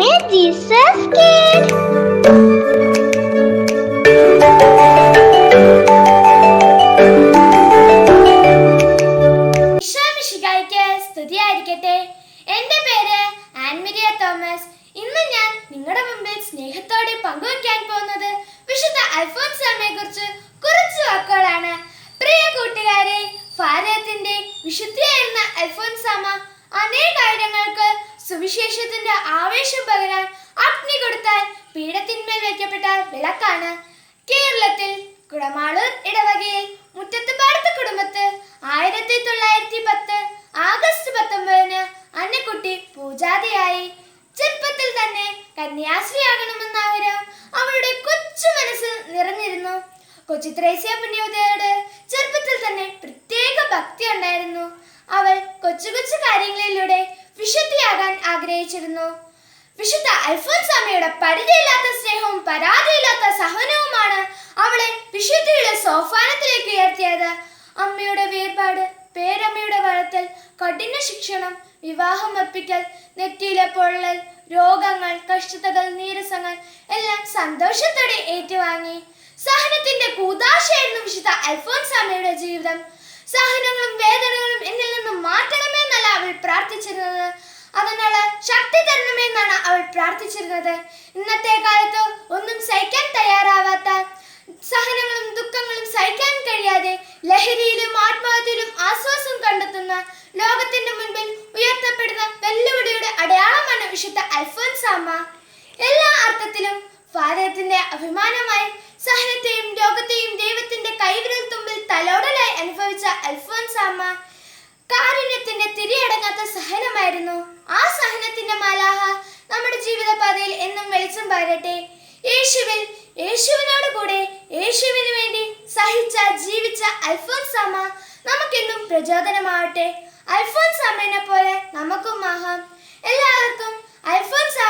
a Jesus kid. സ്തുതിയായിരിക്കട്ടെ. എന്റെ പേര് ആൻമരിയ തോമസ്. ഇന്ന് ഞാൻ നിങ്ങളുടെ മുമ്പിൽ സ്നേഹത്തോടെ പങ്കുവയ്ക്കാൻ പോകുന്നത് വിശുദ്ധ അൽഫോൻസാമയെ കുറിച്ച് കുറച്ച് വാക്കുകളാണ്. പ്രിയ കൂട്ടുകാരെ ഭാരതത്തിന്റെ വിശുദ്ധിയായിരുന്ന അൽഫോൻസാമ അനേകായിരങ്ങൾക്ക് സുവിശേഷത്തിന്റെ ആവേശം പകരാൻ അഗ്നി കൊടുത്താൽ പീഠത്തിന്മേൽ വയ്ക്കപ്പെട്ട വിളക്കാണ്. കേരളത്തിൽ കുടമാളൂർ ഇടവകയിൽ മുറ്റത്ത് പാടത്ത് കുടുംബത്ത് ആയിരത്തി തൊള്ളായിരത്തി പത്ത് ആഗസ്റ്റ് പത്തൊമ്പതിന് അന്നക്കുട്ടി പൂജാതിയായി. ചെറുപ്പത്തിൽ തന്നെ കന്യാശ്രീയാകണമെന്ന ആഗ്രഹം അവളുടെ കൊച്ചു മനസ്സിൽ നിറഞ്ഞിരുന്നു. കൊച്ചു ത്രേസ്യ പുണ്യവതിയോട് ചെറുപ്പത്തിൽ തന്നെ പ്രത്യേക ഭക്തി ഉണ്ടായിരുന്നു അവൾ കൊച്ചു കൊച്ചു കാര്യങ്ങളിലൂടെ വിശുദ്ധിയാകാൻ ആഗ്രഹിച്ചിരുന്നു. വിശുദ്ധ അൽഫോൻസ് അമ്മയുടെ പരിധിയില്ലാത്ത സ്നേഹവും പരാതിയില്ലാത്ത സഹനവുമാണ് അവളെ വിശുദ്ധിയുടെ സോഫാനത്തിലേക്ക് ഉയർത്തിയത്. അമ്മയുടെ വേർപാട് പേരമ്മയുടെ വളർത്തൽ കഠിന ശിക്ഷണം വിവാഹം അർപ്പിക്കൽ നെറ്റിയിലെ പൊള്ളൽ രോഗങ്ങൾ കഷ്ടതകൾ നീരസങ്ങൾ എല്ലാം സന്തോഷത്തോടെ ഏറ്റുവാങ്ങി. സഹനത്തിന്റെ കൂതാശയായിരുന്നു വിശുദ്ധ അൽഫോൻസ് അമ്മയുടെ ജീവിതം. സഹനങ്ങളും വേദനകളും തരണമെന്നാണ് അവൾ പ്രാർത്ഥിച്ചിരുന്നത്? ഇന്നത്തെ കാലത്ത് ഒന്നും സഹിക്കാൻ തയ്യാറാവാത്ത സഹനങ്ങളും ദുഃഖങ്ങളും സഹിക്കാൻ കഴിയാതെ ലഹരിയിലും ആത്മഹത്യയിലും ആശ്വാസം കണ്ടെത്തുന്ന ലോകത്തിന്റെ മുൻപിൽ ഉയർത്തപ്പെടുന്ന വെല്ലുവിളിയുടെ അടയാളമാണ് വിശുദ്ധ അൽഫോൻസാമ എല്ലാ അർത്ഥത്തിലും ഭാരതത്തിന്റെ അഭിമാനമായി സഹനത്തെയും ലോകത്തെയും ദൈവത്തിന്റെ കൈവിരൽ തുമ്പിൽ തലോടലായി അനുഭവിച്ച അൽഫോൻസാമ കാരുണ്യത്തിന്റെ തിരിയടങ്ങാത്ത സഹനമായിരുന്നു ആ സഹനത്തിന്റെ മാലാഹ നമ്മുടെ ജീവിത പാതയിൽ എന്നും വെളിച്ചം പാരട്ടെ. യേശുവിൽ യേശുവിനോട് കൂടെ യേശുവിന് വേണ്ടി സഹിച്ച ജീവിച്ച അൽഫോൻസാമ നമുക്കെന്നും പ്രചോദനമാവട്ടെ. അൽഫോൻസാമയെ പോലെ നമുക്കും ആഹാം. എല്ലാവർക്കും അൽഫോൻസ് തിരുനാൾ മംഗളങ്ങൾ